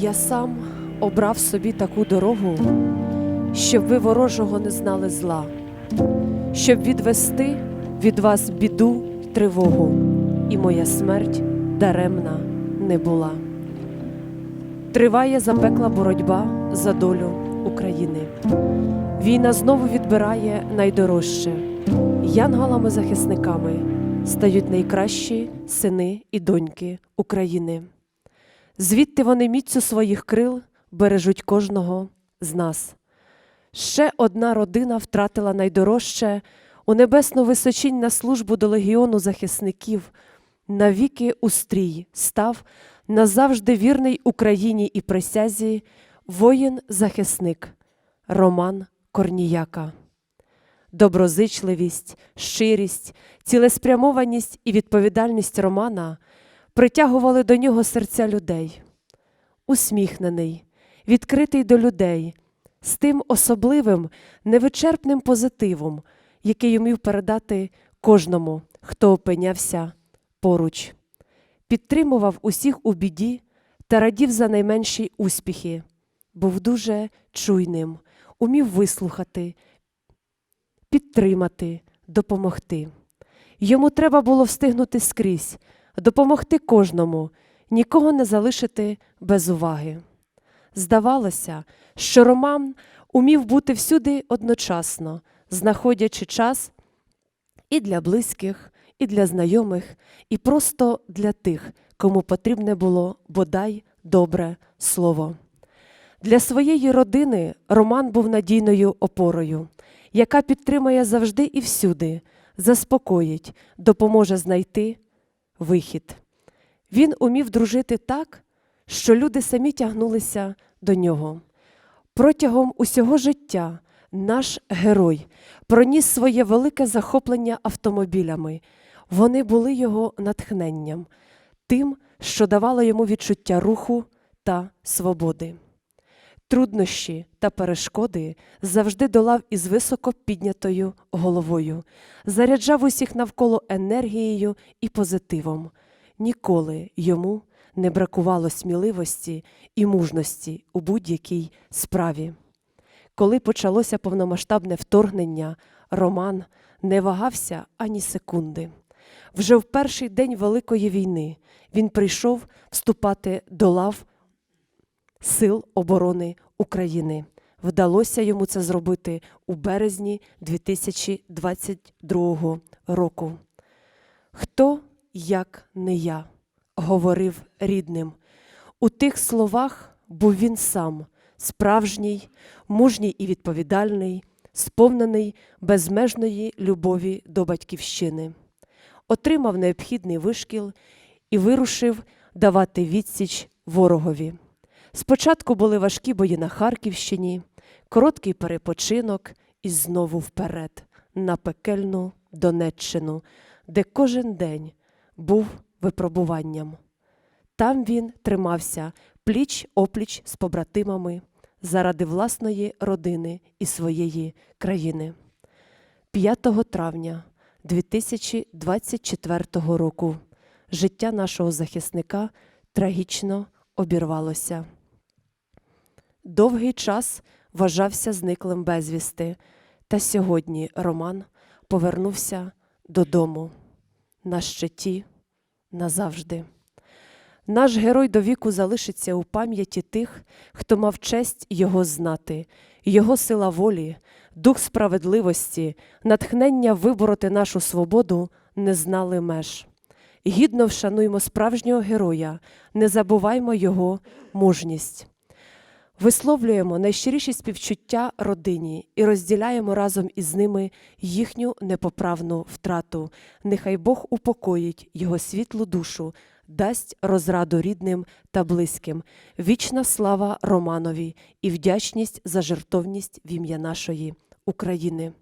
Я сам обрав собі таку дорогу, щоб ви ворожого не знали зла, щоб відвести від вас біду тривогу, і моя смерть даремна не була. Триває запекла боротьба за долю України. Війна знову відбирає найдорожче. Янголами-захисниками стають найкращі сини і доньки України. Звідти вони міцю своїх крил бережуть кожного з нас. Ще одна родина втратила найдорожче у небесну височинь на службу до легіону захисників. Навіки устрій став назавжди вірний Україні і присязі воїн-захисник Роман Корніяка. Доброзичливість, щирість, цілеспрямованість і відповідальність Романа притягували до нього серця людей. Усміхнений, відкритий до людей, з тим особливим, невичерпним позитивом, який умів передати кожному, хто опинявся поруч, підтримував усіх у біді та радів за найменші успіхи, був дуже чуйним, умів вислухати, підтримати, допомогти. Йому треба було встигнути скрізь, допомогти кожному, нікого не залишити без уваги. Здавалося, що Роман умів бути всюди одночасно, знаходячи час і для близьких, і для знайомих, і просто для тих, кому потрібне було бодай добре слово. Для своєї родини Роман був надійною опорою, яка підтримує завжди і всюди, заспокоїть, допоможе знайти вихід. Він умів дружити так, що люди самі тягнулися до нього. Протягом усього життя наш герой проніс своє велике захоплення автомобілями. Вони були його натхненням, тим, що давало йому відчуття руху та свободи. Труднощі та перешкоди завжди долав із високо піднятою головою, заряджав усіх навколо енергією і позитивом. Ніколи йому не бракувало сміливості і мужності у будь-якій справі. Коли почалося повномасштабне вторгнення, Роман не вагався ані секунди. Вже в перший день Великої війни він прийшов вступати до лав Сил оборони України. Вдалося йому це зробити у березні 2022 року. Хто, як не я, говорив рідним. У тих словах був він сам, справжній, мужній і відповідальний, сповнений безмежної любові до батьківщини. Отримав необхідний вишкіл і вирушив давати відсіч ворогові. Спочатку були важкі бої на Харківщині, короткий перепочинок і знову вперед, на пекельну Донеччину, де кожен день був випробуванням. Там він тримався пліч опліч з побратимами заради власної родини і своєї країни. 5 травня 2024 року життя нашого захисника трагічно обірвалося. Довгий час вважався зниклим безвісти, та сьогодні Роман повернувся додому на щиті назавжди. Наш герой до віку залишиться у пам'яті тих, хто мав честь його знати, його сила волі, дух справедливості, натхнення вибороти нашу свободу не знали меж. Гідно вшануймо справжнього героя, не забуваймо його мужність. Висловлюємо найщиріші співчуття родині і розділяємо разом із ними їхню непоправну втрату. Нехай Бог упокоїть його світлу душу, дасть розраду рідним та близьким. Вічна слава Романові і вдячність за жертовність в ім'я нашої України.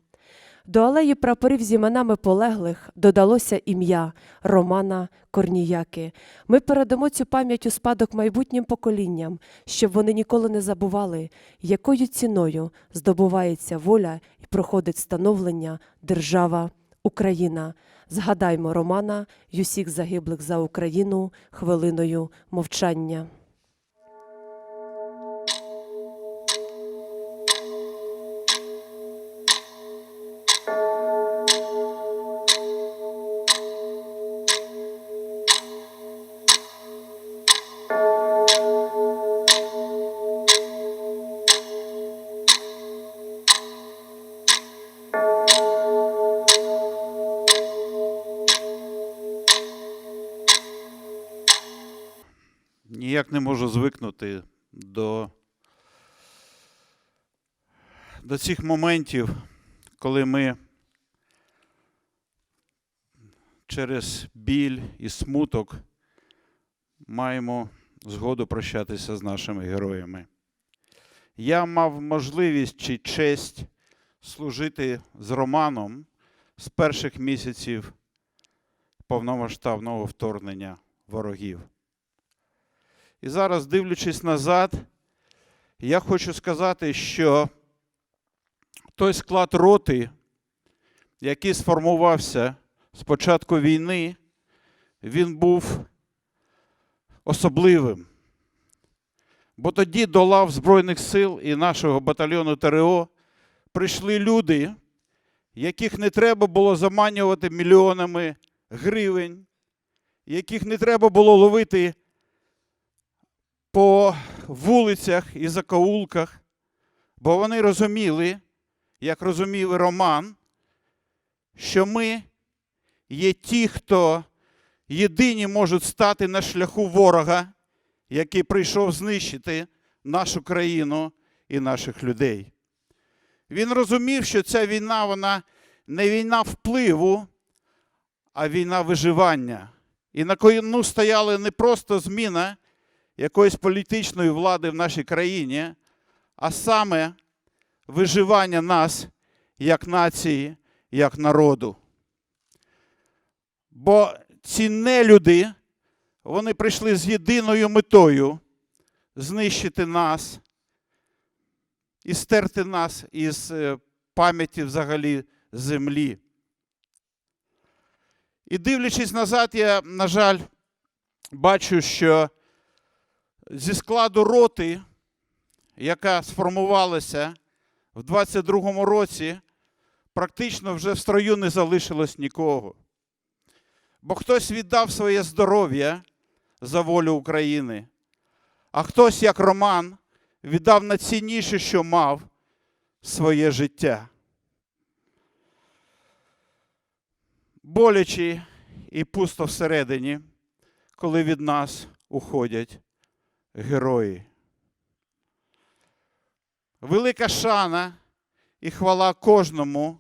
До алеї прапорів з іменами полеглих додалося ім'я Романа Корніяки. Ми передамо цю пам'ять у спадок майбутнім поколінням, щоб вони ніколи не забували, якою ціною здобувається воля і проходить становлення держава Україна. Згадаймо Романа й усіх загиблих за Україну хвилиною мовчання. Ніяк не можу звикнути до, до цих моментів, коли ми через біль і смуток маємо згоду прощатися з нашими героями. Я мав можливість чи честь служити з Романом з перших місяців повномасштабного вторгнення ворогів. І зараз, дивлячись назад, я хочу сказати, що той склад роти, який сформувався з початку війни, він був особливим. Бо тоді до лав Збройних сил і нашого батальйону ТРО прийшли люди, яких не треба було заманювати мільйонами гривень, яких не треба було ловити по вулицях і закоулках, бо вони розуміли, як розумів Роман, що ми є ті, хто єдині можуть стати на шляху ворога, який прийшов знищити нашу країну і наших людей. Він розумів, що ця війна вона не війна впливу, а війна виживання. І на кону стояла не просто зміна якоїсь політичної влади в нашій країні, а саме виживання нас як нації, як народу. Бо ці нелюди, вони прийшли з єдиною метою знищити нас і стерти нас із е, пам'яті взагалі землі. І дивлячись назад, я, на жаль, бачу, що зі складу роти, яка сформувалася в 22-му році, практично вже в строю не залишилось нікого. Бо хтось віддав своє здоров'я за волю України, а хтось, як Роман, віддав найцінніше, що мав своє життя. Боляче і пусто всередині, коли від нас уходять герої. Велика шана і хвала кожному,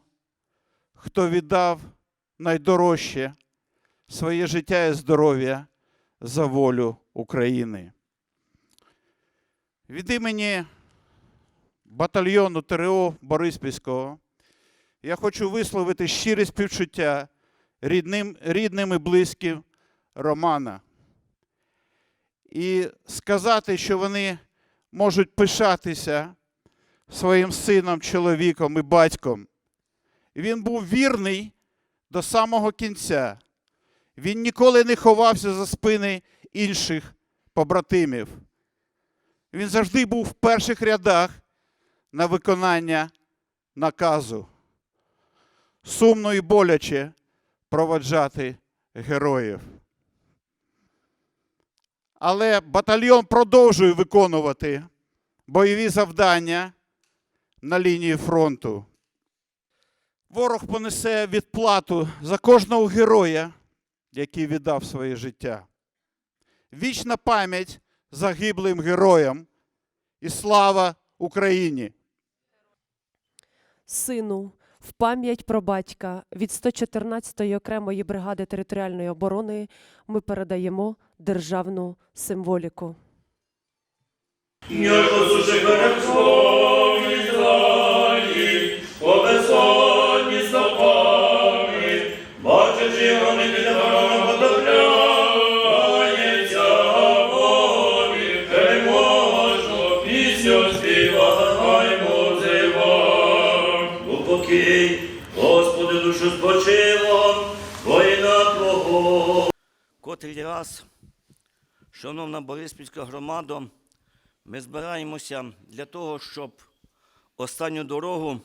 хто віддав найдорожче своє життя і здоров'я за волю України. Від імені батальйону ТРО Бориспільського я хочу висловити щире співчуття рідним, рідним і близьким Романа. І сказати, що вони можуть пишатися своїм сином, чоловіком і батьком. Він був вірний до самого кінця. Він ніколи не ховався за спини інших побратимів. Він завжди був в перших рядах на виконання наказу. Сумно і боляче проводжати героїв. Але батальйон продовжує виконувати бойові завдання на лінії фронту. Ворог понесе відплату за кожного героя, який віддав своє життя. Вічна пам'ять загиблим героям і слава Україні! Сину, в пам'ять про батька від 114-ї окремої бригади територіальної оборони ми передаємо державну символіку. По шановна Бориспільська громада, ми збираємося для того, щоб останню дорогу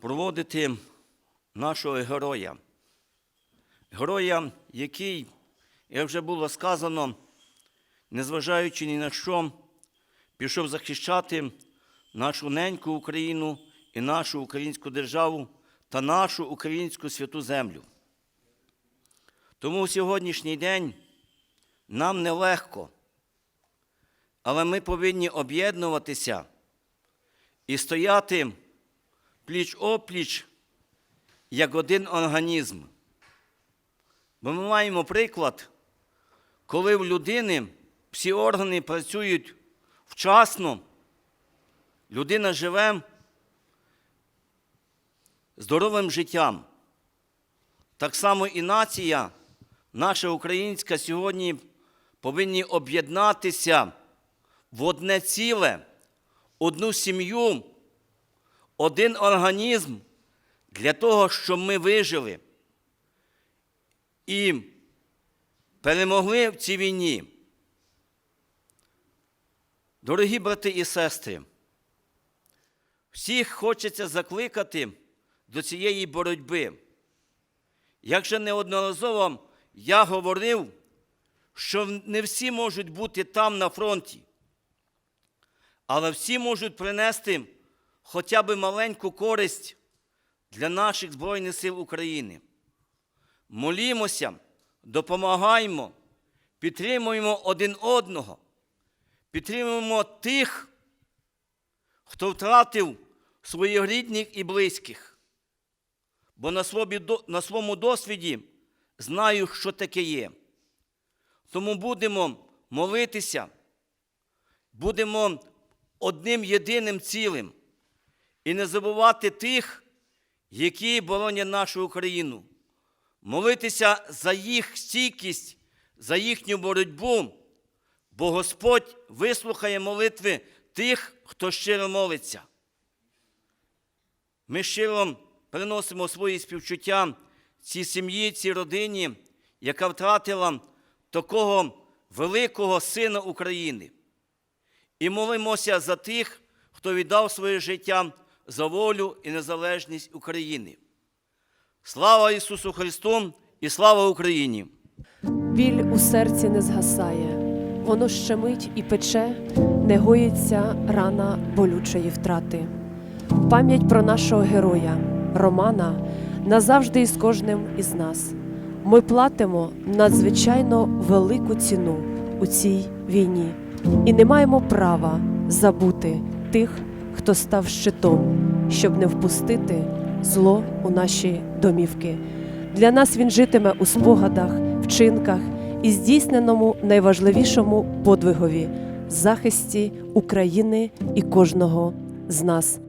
проводити нашого героя. Героя, який, як вже було сказано, незважаючи ні на що, пішов захищати нашу неньку Україну і нашу українську державу та нашу українську святу землю. Тому сьогоднішній день нам нелегко, але ми повинні об'єднуватися і стояти пліч опліч як один організм. Бо ми маємо приклад, коли в людини всі органи працюють вчасно, людина живе здоровим життям. Так само і нація, наша українська, сьогодні повинні об'єднатися в одне ціле, одну сім'ю, один організм для того, щоб ми вижили і перемогли в цій війні. Дорогі брати і сестри, всіх хочеться закликати до цієї боротьби. Як же неодноразово я говорив, що не всі можуть бути там на фронті, але всі можуть принести хоча б маленьку користь для наших Збройних сил України. Молімося, допомагаємо, підтримуємо один одного, підтримуємо тих, хто втратив своїх рідних і близьких. Бо на, своєму досвіді знаю, що таке є. Тому будемо молитися, будемо одним єдиним цілим і не забувати тих, які боронять нашу Україну. Молитися за їх стійкість, за їхню боротьбу, бо Господь вислухає молитви тих, хто щиро молиться. Ми щиро приносимо свої співчуття цій сім'ї, цій родині, яка втратила такого великого сина України. І молимося за тих, хто віддав своє життя за волю і незалежність України. Слава Ісусу Христу і слава Україні! Біль у серці не згасає, воно щемить і пече, не гоїться рана болючої втрати. Пам'ять про нашого героя, Романа, назавжди із кожним із нас. Ми платимо надзвичайно велику ціну у цій війні і не маємо права забути тих, хто став щитом, щоб не впустити зло у наші домівки. Для нас він житиме у спогадах, вчинках і здійсненому найважливішому подвигові захисті України і кожного з нас.